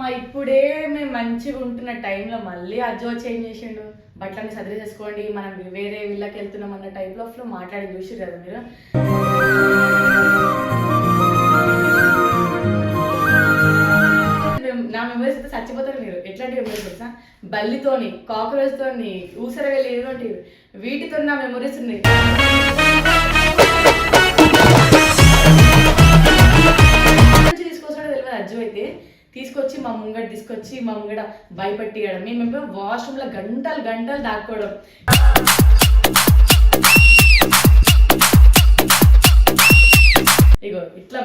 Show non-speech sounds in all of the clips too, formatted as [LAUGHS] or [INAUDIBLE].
అమ్మ ఇప్పుడే మేము మంచిగా ఉంటున్న టైంలో మళ్ళీ అజ్జో చేంజ్ చేసిండు? బట్టలని సర్ది చేసుకోండి మనం వేరే వీళ్ళకి వెళ్తున్నాం అన్న టైప్లో ఆఫ్ మాట్లాడి చూసి కదా మీరు? మేము- నా మెమరీస్ అయితే చచ్చిపోతారు మీరు. ఎట్లాంటి మెమరీస్ తెలుసా? బల్లితోని కాక్రోచ్ తోని ఊసరగా వెళ్ళి వీటితో నా మెమరీస్ ఉన్నాయి. తీసుకొచ్చి మా ముంగట తీసుకొచ్చి మా ముంగట భయపెట్టియడం. మేము వాష్రూమ్లో గంటలు గంటలు దాక్కోవడం. ఇగో ఇట్లా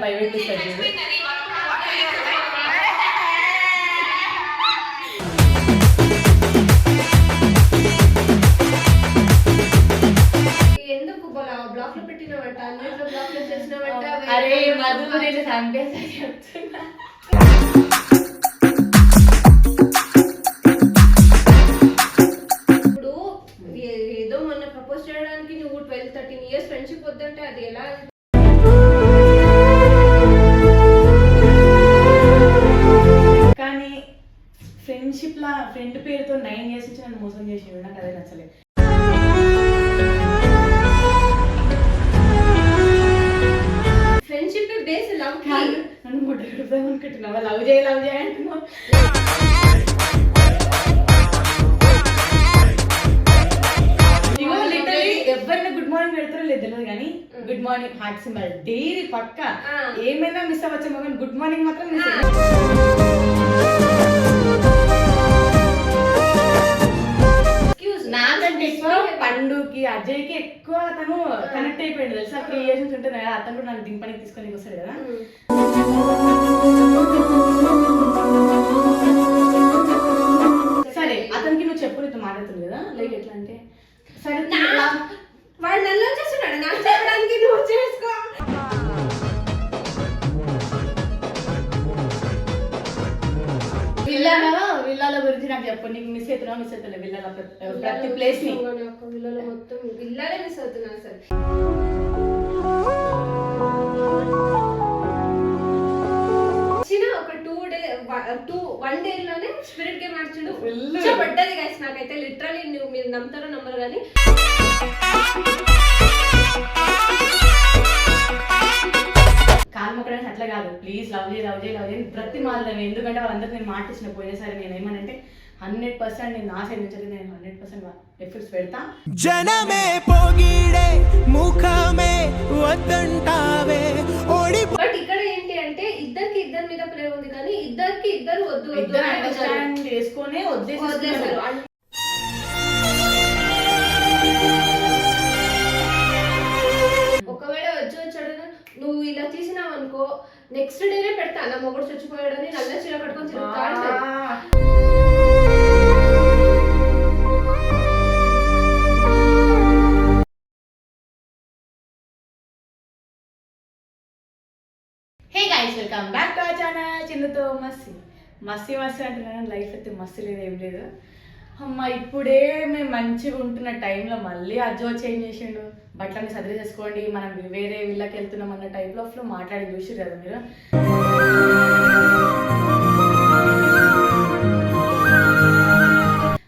చేసినవట అరే మధు నేను చంపేసా చెప్తున్నా. మార్నింగ్ హార్ట్ సింబల్ డైలీ పక్క. ఏమైనా మిస్ అవ్వచ్చేమో కానీ గుడ్ మార్నింగ్ మాత్రం మిస్ నాకంటే ఎక్కువ పండుకి అజయ్కి ఎక్కువ తను కనెక్ట్ అయిపోయింది తెలుసా? త్రీ ఇయర్స్ నుంచి ఉంటుంది కదా అతను కూడా నన్ను దింపడానికి తీసుకొని వస్తాడు కదా. సరే అతనికి నువ్వు చెప్పు నీతో మాట్లాడుతుంది కదా. లైక్ ఎట్లా అంటే సరే వాడు నన్ను వచ్చేస్తున్నాడు. నాకు చెప్పడానికి నువ్వు చేసుకో విల్లాలో విల్లాల గురించి నాకు చెప్పు. నీకు మిస్ అవుతున్నావు మిస్ అవుతలే విల్లాల ప్రతి- ప్లేస్ని? విల్లలో మొత్తం విల్లాలే మిస్ అవుతున్నా అసలు. డే టూ వన్ డే లోనే స్పిరిట్ గేమ్ ఆడుచుండు. పడ్డది గైస్ నాకైతే లిటరలీ నువ్వు మీరు నమ్ముతారో నమ్మరు కానీ. కాలు మొక్కడానికి అట్లా కాదు. ప్లీజ్ లవ్ చేయి లవ్ చేయి లవ్ చేయి. ప్రతి మాలని ఎందుకంటే వాళ్ళందరికీ నేను మాట ఇచ్చిన పోయినా సరే నేను ఏమనంటే హండ్రెడ్ పర్సెంట్ నేను నా సైడ్ నుంచి నేను హండ్రెడ్ పర్సెంట్ ఎఫర్ట్స్ పెడతా. జనమే పొగిడే ముఖమే వద్దంటావే. ఓడి బట్ ఇక్కడ ఏంటి అంటే ఇద్దరికి ఇద్దరి మీద ప్రేమ ఉంది కానీ ఇద్దరికి ఇద్దరు వద్దు ఇద్దరు. అండర్స్టాండ్ చేసుకొని అన్- ఒకవేళ వచ్చి వచ్చాడు నువ్వు ఇలా తీసినావు అనుకో నెక్స్ట్ డేనే పెడతా నా మొగుడు చచ్చిపోయాడని నల్ల చీర కట్టుకొని తిరుగుతా welcome back to our channel చిన్నతో మస్సి మస్సి మస్సి అంటున్నాను. లైఫ్ అయితే మస్సి లేదు ఏం లేదు. అమ్మ ఇప్పుడే మేము మంచిగా ఉంటున్న టైంలో మళ్ళీ అజ్జో చేంజ్ చేసిండు. బట్టలని సర్ది చేసుకోండి. మనం వేరే వీళ్ళకి వెళ్తున్నాం అన్న టైప్ ఆఫ్ మాట్లాడి చూసి కదా మీరు.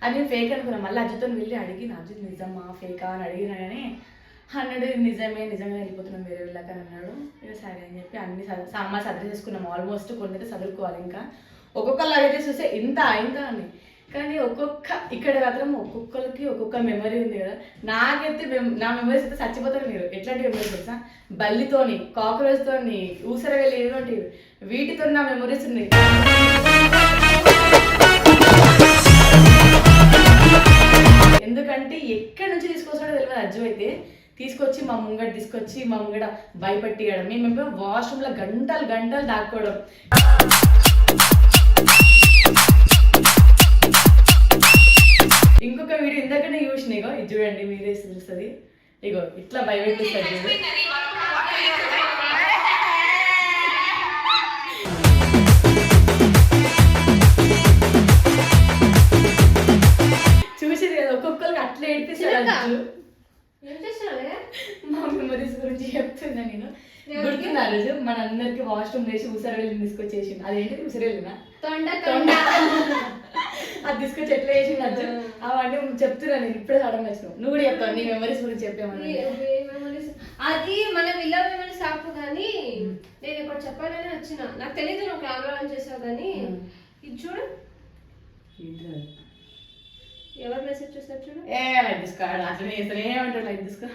అది ఫేక్ అనుకున్నాను మళ్ళీ అజ్జుతో వెళ్ళి అడిగిన. అజ్జు నిజమా ఫేకా అని అడిగినా కానీ అన్నాడు నిజమే నిజమే వెళ్ళిపోతున్నాం వేరే వెళ్ళాక అన్నాడు. ఇక సరే అని చెప్పి అన్ని సర్ది- సామాన్ సర్ది చేసుకున్నాం. ఆల్మోస్ట్ కొన్ని అయితే చదువుకోవాలి ఇంకా. ఒక్కొక్క లగేజెస్ చూస్తే ఇంత ఇంత అని. కానీ ఒక్కొక్క ఇక్కడ మాత్రం ఒక్కొక్కరికి ఒక్కొక్క మెమరీ ఉంది కదా. నాకైతే నా మెమరీస్ అయితే చచ్చిపోతారు మీరు. ఎట్లాంటి మెమరీస్ తెలుసా? బల్లితోని కాక్రోచ్తోని తోని ఊసర వీటితో నా మెమరీస్ ఉన్నాయి. ఎందుకంటే ఎక్కడి నుంచి తీసుకొస్తాడో తెలియదు. అజ్జు అయితే తీసుకొచ్చి మా ముంగట తీసుకొచ్చి మా ముంగట భయపెట్టియడం. మేము వాష్రూమ్లో గంటలు గంటలు దాక్కోవడం. ఇంకొక వీడియో ఇందాకనే చూసిన ఇగో ఇది చూడండి మీరే తెలుస్తుంది ఇగో ఇట్లా భయపెట్టిస్తాడు చూడు. చూసి కదా ఒక్కొక్కరికి అట్లా. అజ్జు ఏం మా మెమరీస్ గురించి చెప్తున్నా నేను. గుర్తున్నా ఆ రోజు? మన అందరికి వాష్రూమ్ వేసి ఉసరవేలు తీసుకొచ్చేసి అదేంటి ఉసరవేలునా తొండ తొండ. తొండ. అది తీసుకొచ్చి ఎట్లా చేసింది అర్జున్? అవన్నీ చెప్తున్నా నేను. ఇప్పుడే సడన్ వచ్చినావు. నువ్వు కూడా చెప్తావు? నీ మెమరీస్ గురించి చెప్పామని? అది మన విల్ల మెమరీస్ ఆపు కానీ నేను ఇక్కడ చెప్పాలని వచ్చిన. నాకు తెలియదు నువ్వు ఆన్ చేసావు కానీ. ఇది చూడు. ఎవరు మెసేజ్ చేస్తారు చూడు? ఏ లైట్ తీసుకో అట్లనే చేస్తాను ఏమంటాడు లైట్ తీసుకో.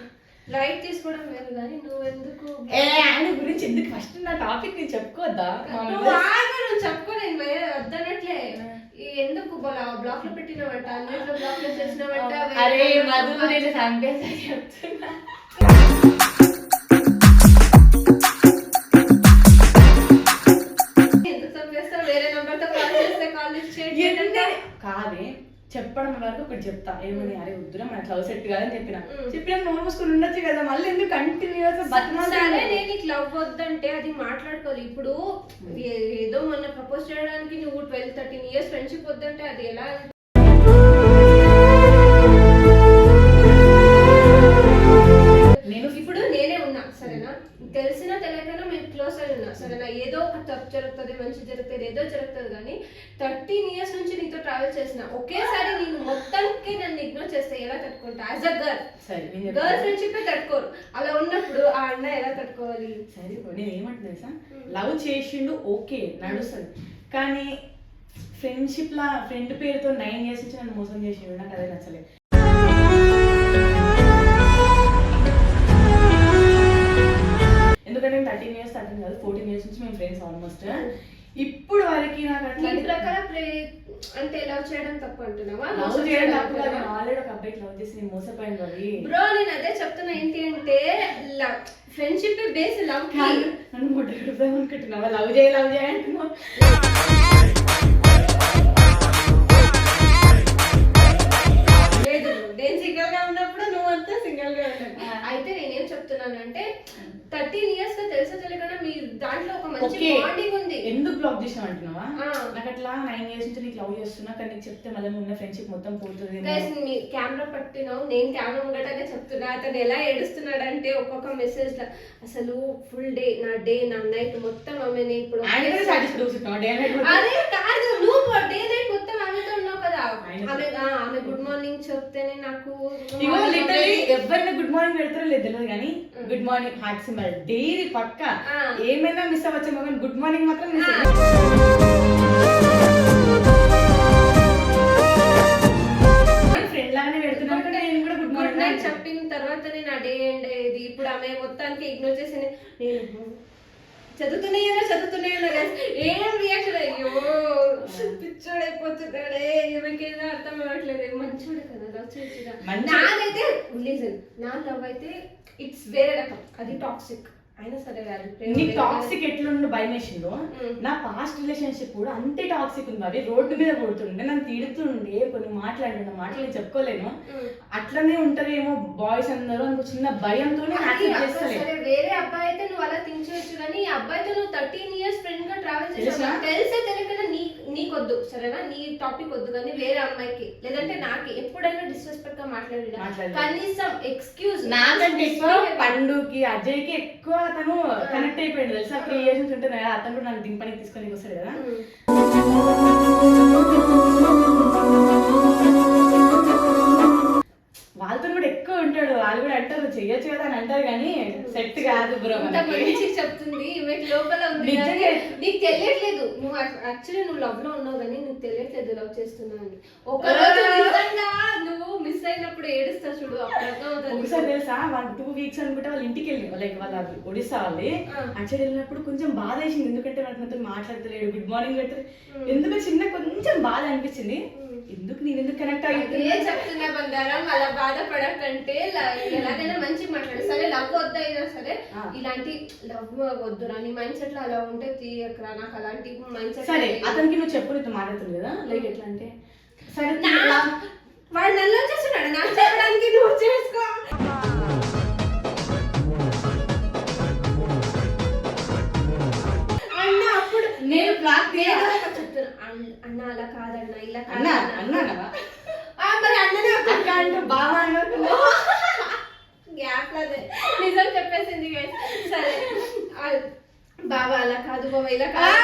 లైట్ తీసుకోవడం వేరు కానీ నువ్వు ఎందుకు ఏ ఆయన గురించి ఎందుకు ఫస్ట్ నా టాపిక్ నేను చెప్పుకోవద్దా? నువ్వు ఆగు, నువ్వు చెప్పుకో నేను వేరే వద్దనట్లే. ఎందుకు బ్లాక్లో పెట్టినవంట అన్నిట్లో బ్లాక్లో చేసినవంట అరే మధు నేను చంపేసా చెప్తున్నా. [LAUGHS] చెప్పడం వరకు ఒకటి చెప్తా. ఏమని? అరే వద్దురా మన లవ్ సెట్ కాదని చెప్పిన. చెప్పిన నోరు మూసుకుని ఉండొచ్చు కదా మళ్ళీ ఎందుకు కంటిన్యూస్ సరే నేను లవ్ వద్దంటే అది మాట్లాడుకోవాలి. ఇప్పుడు ఏదో మొన్న ప్రపోజ్ చేయడానికి నువ్వు ట్వెల్వ్ థర్టీన్ ఇయర్స్ ఫ్రెండ్షిప్ వద్దంటే అది ఎలా థర్టీన్ ఇయర్స్ నుంచి నీతో ట్రావెల్ చేసిన ఒకేసారి నేను మొత్తానికి నన్ను ఇగ్నోర్ చేస్తే ఎలా తట్టుకుంటా? As a girl girl. Friendship తట్టుకోరు. అలా ఉన్నప్పుడు ఆ అన్న ఎలా తట్టుకోవాలి? సరే నేను ఏమంటున్నా సార్ లవ్ చేసిండు ఓకే నడుస్తుంది. కానీ ఫ్రెండ్షిప్ లా ఫ్రెండ్ పేరుతో నైన్ ఇయర్స్ నుంచి నన్ను మోసం చేసిండు నాకు అదే నచ్చలేదు. ఇప్పుడు వరకు నాకు ప్రకారం ప్రే అంటే లవ్ చేయడం తప్పు అంటున్నావా? లవ్ చేయడం తప్పు కాదు ఆల్రెడీ ఒక అబ్బాయికి లవ్ చేసి నేను మోసపోయాను రవి బ్రో నేను అదే చెప్తున్నా ఏంటి అంటే ఫ్రెండ్షిప్ బేస్ లవ్ కాదు, నన్ను అనుకుంటున్నావా? లవ్ చేయ లవ్ చేయ అంటున్నావు. లేదు నేను సింగల్గా ఉన్నప్పుడు నువ్వు అంతా సింగల్గా ఉన్నావు అయితే నేనేం చెప్తున్నానంటే థర్టీన్ ఇయర్స్గా తెలుసో తెలియకుండా మీ దాంట్లో ఒక మంచి. బాండింగ్ ఉంది. ఎందుకు బ్లాక్ చేసినావు అంటున్నావా. నాకు అట్లా నైన్ ఇయర్స్ నుంచి నీకు లవ్ చేస్తున్నా కానీ చెప్తే మళ్ళీ ఉన్న ఫ్రెండ్షిప్ మొత్తం పోతుంది గైస్ మీ కెమెరా పట్టినావు నేను కెమెరా ముంగటనే చెప్తున్నా. అతను ఎలా ఏడుస్తున్నాడు అంటే ఒక్కొక్క మెసేజ్లో అసలు ఫుల్ డే నా డే నా నైట్ మొత్తం ఆమెనే ఇప్పుడు అదే కాదు నువ్వు డే నైట్ మొత్తం ఆమెతో ఉన్నావు కదా ఆయన- ఆమె ఆ, ఆమె గుడ్ మార్నింగ్ చెప్తేనే నాకు ఇగో లిటరలీ ఎవరిని గుడ్ మార్నింగ్ పెడతారో లేదు తెలియదు కానీ good morning heart symbol daily పక్క. ఆ. ఏమైనా మిస్ అవ్వచ్చేమో కానీ గుడ్ మార్నింగ్ మాత్రం ఫ్రెండ్ లాగానే పెడుతున్నాను నేను కూడా గుడ్ మార్నింగ్ చెప్పిన తర్వాతనే నా డే ఎండ్ అయ్యేది ఇప్పుడు ఆమె మొత్తానికి ఇగ్నోర్ చేసి నేను చదువుతున్నాయో చదువుతున్నాయో guys. ఏం రియాక్షన్ అయ్యో పిచ్చోడైపోతున్నాడే. ఏమైనా అర్థం అవ్వట్లేదు. మంచోడే కదా లవ్ చేయొచ్చుగా మంచి- నాదైతే లిజన్ నా లవ్ అయితే ఇట్స్ వేరే రకం. అది టాక్సిక్ అయినా సరే నీ టాక్సిక్ ఎట్లుండి భయం వేసిందో Mm. నా పాస్ట్ రిలేషన్షిప్ కూడా అంతే టాక్సిక్ ఉంది అవి రోడ్డు మీద కొడుతుండే నన్ను తిడుతుండే కొన్ని మాట్లాడిన మాటలు నేను చెప్పుకోలేను. అట్లనే ఉంటారేమో బాయ్స్ అందరూ అని చిన్న భయంతో వేరే అబ్బాయి అయితే నువ్వు అలా థింక్ చేయొచ్చు కానీ ఈ అబ్బాయితో నువ్వు థర్టీన్ ఇయర్స్ ఫ్రెండ్గా ట్రావెల్ చేసావు తెలుసా? నీ నీకొద్దు సరేనా? నీ టాపిక్ వద్దు కానీ వేరే అమ్మాయికి లేదంటే నాకు ఎప్పుడైనా డిస్రెస్పెక్ట్గా మాట్లాడినా. కనీసం ఎక్స్క్యూజ్ నాకంటే ఎక్కువ పండుకి అజయ్కి ఎక్కువ అతను కనెక్ట్ అయిపోయింది తెలుసా? త్రీ ఇయర్స్ నుంచి ఉంటుంది కదా అతను కూడా నన్ను దింపనికి తీసుకొని వస్తాడు కదా. ఉంటాడు వాళ్ళు కూడా అంటారు చెయ్యొచ్చు కదా అని అంటారు కానీ సెట్ కాదు బ్రో మంచి చెప్తుంది ఈమెకి లోపల ఉంది నీకు తెలియట్లేదు. నువ్వు యాక్చువల్లీ నువ్వు లవ్లో ఉన్నావు కానీ నీకు తెలియట్లేదు లవ్ చేస్తున్నావు అని. ఒక రోజు నిజంగా నువ్వు మిస్ అయినప్పుడు ఏడుస్తా చూడు ఒకసారి తెలుసా? వాళ్ళు టూ వీక్స్ అనుకుంటే వాళ్ళ ఇంటికి వెళ్ళి లైక్ వాళ్ళ ఒడిస్సా వాళ్ళి. అక్కడ వెళ్ళినప్పుడు కొంచెం బాధ వేసింది ఎందుకంటే వాళ్ళకి మాట్లాడతలేడు గుడ్ మార్నింగ్ పెడతారు ఎందుకు చిన్న కొంచెం బాధ అనిపించింది. ఎందుకు నేను ఎందుకు కనెక్ట్ అదే అయ్యి చెప్తున్నా బంగారం అలా బాధపడకంటే ఎలాగైనా మంచి మాట్లాడు. సరే లవ్ వద్దయినా సరే. ఇలాంటి లవ్ వద్దురా నీ మైండ్ సెట్లో అలా ఉంటే తీయకరా. నాకు అలాంటి మైండ్ సెట్ సరే అతనికి నువ్వు చెప్పు నీతో మాట్లాడుతుంది కదా? లైక్ ఎట్లా అంటే సరే వాడు నన్ను వచ్చేస్తున్నాడు. నాకు చెప్పడానికి నువ్వు చేసుకో అన్న అప్పుడు నేను అన్న- అలా కాదన్న. అన్నానవా ఆ, మరి అన్ననే అక్క అంటే బాగా అనుకున్నా. గ్యాప్ అదే. నిజం చెప్పేసింది. సరే. ఆ, బాబా అలా కాదు బాబా ఇలా కాదు.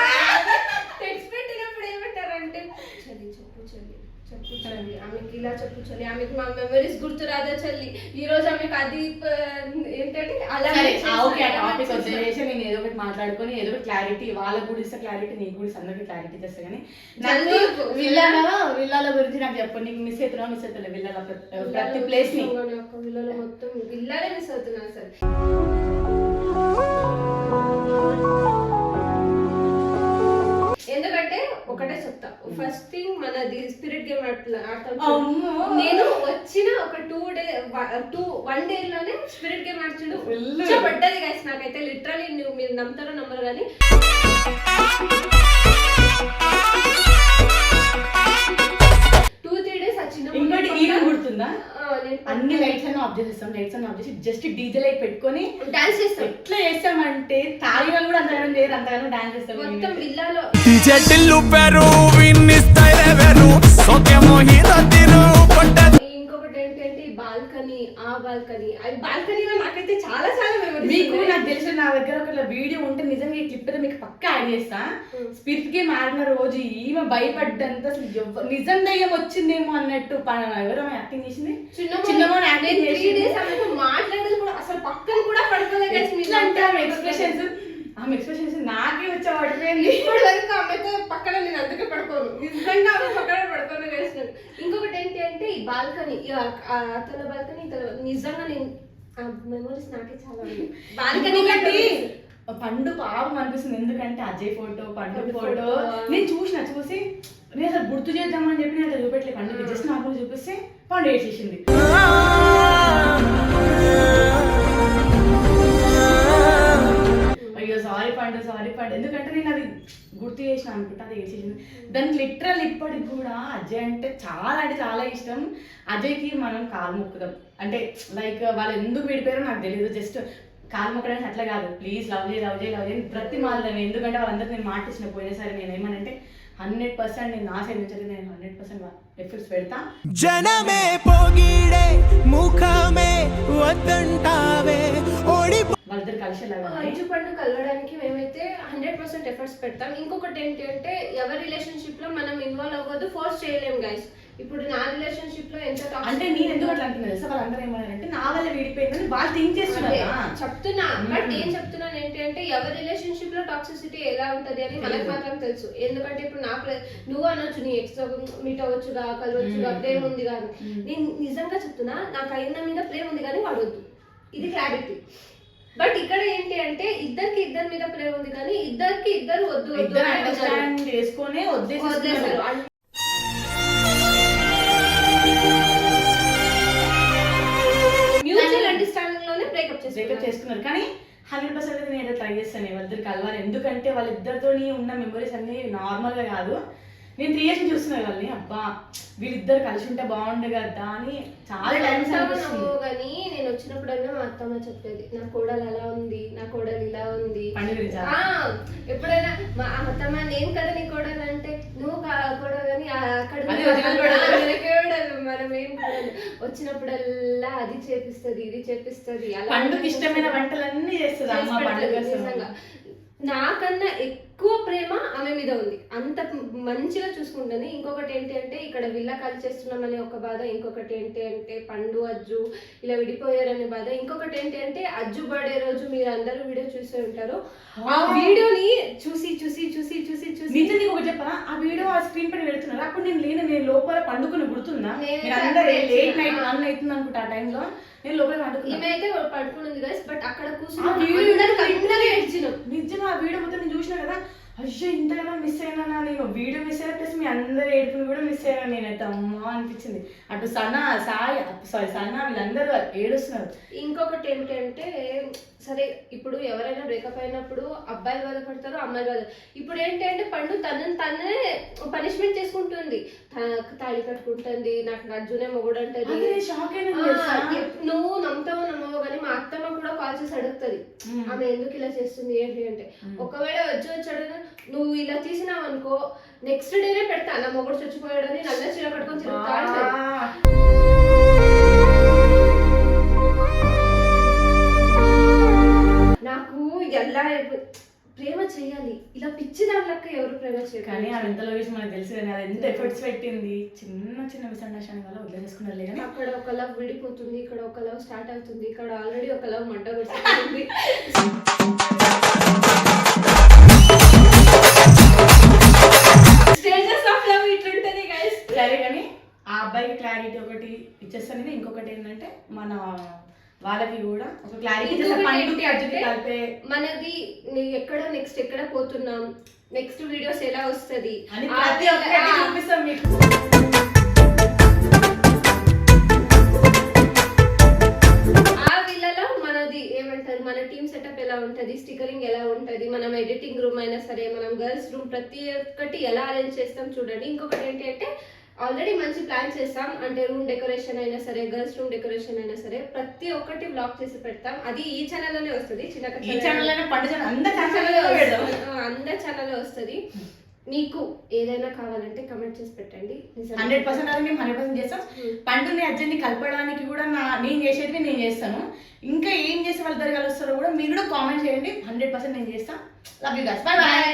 టెక్స్ట్ పెట్టినప్పుడు ఏమంటారంటే చల్లి చెప్పు చల్లి చెప్పు చల్లి ఆమెకి ఇలా చెప్పు చల్లి ఆమెకి మా మెమరీస్ గుర్తు రాదా చల్లి? ఈ రోజు ఆమెకి అది ఏంటంటే అలా సరే ఓకే ఆ టాపిక్. వచ్చేసి నేను ఏదో ఒకటి మాట్లాడుకొని ఏదో ఒకటి క్లారిటీ వాళ్ళకు కూడా ఇస్తే క్లారిటీ నీకు కూడా అందరికి క్లారిటీ తెస్తా కానీ నాకు. విల్లాల విల్లాల గురించి నాకు చెప్పు. నీకు మిస్ అవుతున్నావు మిస్ అవుతలే విల్లాల ప్రతి- ప్లేస్ని. విల్లాలో మొత్తం విల్లాలే మిస్ అవుతున్నా అసలు. ఒకటే చెప్తా. ఫస్ట్ థింగ్ మనది స్పిరిట్ గేమ్ ఆడతాం. నేను వచ్చిన ఒక two day two one day లోనే స్పిరిట్ గేమ్ ఆడుచుడు. పడ్డది గైస్ నాకైతే లిటరలీ నువ్వు మీరు నమ్ముతారో నమ్మరు కానీ టూ త్రీ డేస్ వచ్చిన ఇంకోటి గుర్తుందా? అన్ని లైట్స్ అన్ని ఆఫ్ చేసేస్తాం లైట్స్ అన్ని ఆఫ్ చేసి జస్ట్ డీజే లైట్ పెట్టుకొని డాన్స్ చేస్తాం. ఎట్లా చేస్తామంటే తాగిన కూడా అంతగానో చేయరు అంతగానో డాన్స్ చేస్తాం మొత్తం విల్లాలో బాల్కనీ ఆ బాల్కనీ అది బాల్కనీలో నాకైతే చాలా చాలా మెమరీస్ మీకు నాకు తెలిసిన నా దగ్గర ఒక వీడియో ఉంటే నిజంగా ఈ క్లిప్ మీకు పక్కా యాడ్ చేస్తా. స్పిరిట్ గేమ్ ఆడిన రోజు ఈమె భయపడ్డంత అసలు నిజం దయ్యం వచ్చిందేమో అన్నట్టు ఎవరో యాక్టింగ్ చేసింది. యాక్టింగ్ త్రీ చేసింది. డేస్ ఆమెతో మాట్లాడేది కూడా అసలు పక్కన కూడా పడుకోలేదు guys. ఆమె ఎక్స్ప్రెషన్స్ ఎక్స్ప్రెషన్స్ నాకే వచ్చా పడిపోయింది. వరకు ఆమెతో పక్కన నేను అందుకే పడుకోను. నిజంగా ఆమె పక్కన పడుకోను వేసినాను ఇంకొకటి ఏంటి అంటే ఈ బాల్కనీ అతల బాల్కనీ ఇతల నిజంగా నేను మెమరీస్ నాకే చాలా బాల్కనీ ఇంకొకటి పండు పాపం అనిపిస్తుంది. ఎందుకంటే అజయ్ ఫోటో పండు ఫోటో. నేను చూసిన చూసి నేను అసలు గుర్తు చేద్దామని చెప్పి నేను అసలు చూపెట్టలే. పండుగ జస్ట్ నాకు చూపిస్తే పండు వేసేసింది పండు సారీ పండు. ఎందుకంటే నేను అది గుర్తు చేసిన అనుకుంటా అది వేసేసింది దానికి లిటరల్ ఇప్పటికి కూడా అజయ్ అంటే చాలా అంటే చాలా ఇష్టం. అజయ్కి మనం కాలు మొక్కుదాం. అంటే లైక్ వాళ్ళు ఎందుకు విడిపోయారో నాకు తెలియదు జస్ట్ కాలు మొక్కడానికి అట్లా కాదు. ప్లీజ్ లవ్ చేయి లవ్ చేయి లవ్ చేయి ప్రతి మాలని ఎందుకంటే వాళ్ళందరూ నేను మాట ఇచ్చిన పోయినసారి నేను ఏమనంటే హండ్రెడ్ పర్సెంట్ నేను నా సైడ్ నుంచి నేను హండ్రెడ్ పర్సెంట్ ఎఫర్ట్స్ పెడతా. జనమే పొగిడే ముఖమే వద్దంటావే. ఓడి వాళ్ళిద్దరు కలిసేలాగా మంచు పండు కలవడానికి మేమైతే హండ్రెడ్ పర్సెంట్ ఎఫర్ట్స్ పెడతాం ఇంకొకటి ఏంటి అంటే ఎవరి రిలేషన్షిప్లో మనం ఇన్వాల్వ్ అవ్వదు ఫోర్స్ చేయలేం గైస్ ఇప్పుడు నా రిలేషన్షిప్లో ఎంత అంటే నేను ఎందుకు అట్లా అంటున్నాను తెలుసా వాళ్ళందరూ ఏమన్నారంటే నా వల్ల విడిపోయిందని వాళ్ళు థింక్ చేస్తున్నారు. చెప్తున్నా బట్. నేను చెప్తున్నాను ఏంటి అంటే ఎవరి రిలేషన్షిప్లో టాక్సిసిటీ ఎలా ఉంటది అని మనకు. మాత్రం తెలుసు ఎందుకంటే ఇప్పుడు నా ప్లే- నువ్వు అనొచ్చు నీ ఎక్స్ మీట్ అవ్వచ్చుగా కలవచ్చుగా. ప్రేమ ఉంది కానీ. నేను నిజంగా చెప్తున్నా నాకు అయిన మీద ప్రేమ ఉంది కానీ వాడొద్దు ఇది క్లారిటీ బట్ ఇక్కడ ఏంటి అంటే ఇద్దరికి ఇద్దరి మీద ప్రేమ ఉంది కానీ ఇద్దరికి ఇద్దరు వద్దు వద్దు ఇద్దరు. అండర్స్టాండ్ చేసుకొని మ్యూచువల్ అండర్స్టాండింగ్లోనే బ్రేకప్ బ్రేకప్ చేసుకున్నారు చేసుకున్నారు కానీ హండ్రెడ్ పర్సెంట్ నేను ట్రై చేస్తాను. వాళ్ళిద్దరు కలవాలి ఎందుకంటే వాళ్ళిద్దరితో ఉన్న మెమరీస్ అన్ని నార్మల్గా కాదు. నేను త్రీ ఇయర్స్ చూస్తున్నాను వాళ్ళని అబ్బా వీళ్ళిద్దరు కలిసి ఉంటే బాగుండే కదా అని చాలా టైమ్స్ అనిపిస్తుంది. కానీ నేను వచ్చినప్పుడన్నా మా అత్తమ్మ చెప్పేది నా కోడలు అలా ఉంది నా కోడలు ఇలా ఉంది. ఎప్పుడైనా మా అత్తమ్మ నేను కదా నీ కోడలు అంటే నువ్వు కోడలు కానీ అక్కడ మన ఏం. వచ్చినప్పుడల్లా అది చేపిస్తది ఇది చేపిస్తది అలా పండుగ ఇష్టమైన వంటలన్నీ చేస్తుంది నాకన్నా ఎక్కువ ప్రేమ ఆమె మీద ఉంది. అంత మంచిగా చూసుకుంటుంది. ఇంకొకటి ఏంటి అంటే ఇక్కడ విల్ల కాల్ చేస్తున్నామనే ఒక బాధ ఇంకొకటి ఏంటి అంటే పండు అజ్జు ఇలా విడిపోయారనే బాధ. ఇంకొకటి ఏంటి అంటే అజ్జు బర్త్డే రోజు మీరు అందరూ వీడియో చూసే ఉంటారు. ఆ వీడియోని చూసి చూసి చూసి చూసి చూసి నిజం నీకు ఒకటి చెప్పరా ఆ వీడియో ఆ స్క్రీన్ పైన పెడుతున్నారు. అప్పుడు నేను లేను నేను లోపల పండుకుని గుర్తుందా? లేట్ నైట్ అవుతుంది అనుకుంటా ఆ టైంలో నేను లోపల పండుకున్నా. ఈమె అయితే పడుకున్నది గైస్ బట్ అక్కడ కూర్చుని నిజంగా ఆ వీడియో మొత్తం అయ్యో ఇంతగా మిస్ అయినా నేను వీడియో మిస్ అయినా ప్లస్ మీ అందరు ఏడుపుని కూడా మిస్ అయినా నేనైతే అమ్మా అనిపించింది. అటు సనా సాయి సారీ సనా వీళ్ళందరూ ఏడుస్తున్నారు. ఇంకొకటి ఏంటంటే సరే ఇప్పుడు ఎవరైనా బ్రేకప్ అయినప్పుడు అబ్బాయిలు బాధపడతారు అమ్మాయిలు బాధ ఇప్పుడు ఏంటంటే పండు తనని తనే పనిష్మెంట్ చేసుకుంటుంది. తాళి కట్టుకుంటుంది నాకు అర్జునే మొగుడు అంటది నువ్వు నమ్ముతావు నమ్మవు కానీ మా అత్తమ్మ కూడా కాల్ చేసి అడుగుతుంది. ఆమె ఎందుకు ఇలా చేస్తుంది ఏంటి అంటే. ఒకవేళ వచ్చి వచ్చాడు నువ్వు ఇలా తీసినావు అనుకో నెక్స్ట్ డేనే పెడతా. నా మొగుడు చచ్చిపోయాడని నల్ల చీర కట్టుకొని. ఆ. నాకు ఎలా ప్రేమ చేయాలి. ఇలా పిచ్చి దాంట్లక్క ఎవరు ప్రేమ కానీ చేయాలి ఆమె ఎంతలో వేసి మనకు తెలుసు కానీ అది ఎంత ఎఫర్ట్స్ పెట్టింది. చిన్న చిన్న మిస్అండర్స్టాండింగ్ వల్ల వదిలేసుకున్నారు కానీ అక్కడ ఒక లవ్ విడిపోతుంది ఇక్కడ ఒక లవ్ స్టార్ట్ అవుతుంది ఇక్కడ ఆల్రెడీ ఒక లవ్ మంట కొడుతుంది. [LAUGHS] ఏంటంటే మన వాళ్ళకి కూడా ఒక క్లారిటీ కలిపే మనది ఎక్కడ నెక్స్ట్ ఎక్కడ పోతున్నాం? నెక్స్ట్ వీడియోస్ ఎలా వస్తది? అని ఆ ప్రతి ఒక్కటి చూపిస్తాం మీకు. ఏమంటారు? మన టీమ్ సెటప్ ఎలా ఉంటది? స్టికరింగ్ ఎలా ఉంటది? మనం ఎడిటింగ్ రూమ్ అయినా సరే మనం గర్ల్స్ రూమ్ ప్రతి ఒక్కటి ఎలా అరేంజ్ చేస్తాం చూడండి. ఇంకొకటి ఏంటి అంటే ఆల్రెడీ మంచి ప్లాన్ చేస్తాం. అంటే రూమ్ డెకరేషన్ అయినా సరే గర్ల్స్ రూమ్ డెకరేషన్ అయినా సరే ప్రతి ఒక్కటి బ్లాగ్ చేసి పెడతాం. అది ఈ ఛానల్లోనే వస్తుంది. చిన్న అందరి ఛానల్లో వస్తుంది. మీకు ఏదైనా కావాలంటే కమెంట్ చేసి పెట్టండి. హండ్రెడ్ పర్సెంట్ అది మేము హండ్రెడ్ పర్సెంట్ చేస్తాం. పండుని అర్జున్ని కలపడానికి కూడా నా నేను చేసేది నేను చేస్తాను. ఇంకా ఏం చేసి వాళ్ళిద్దరు కలుస్తారో కూడా మీరు కూడా కామెంట్ చేయండి. హండ్రెడ్ పర్సెంట్ నేను చేస్తాను love you guys bye bye.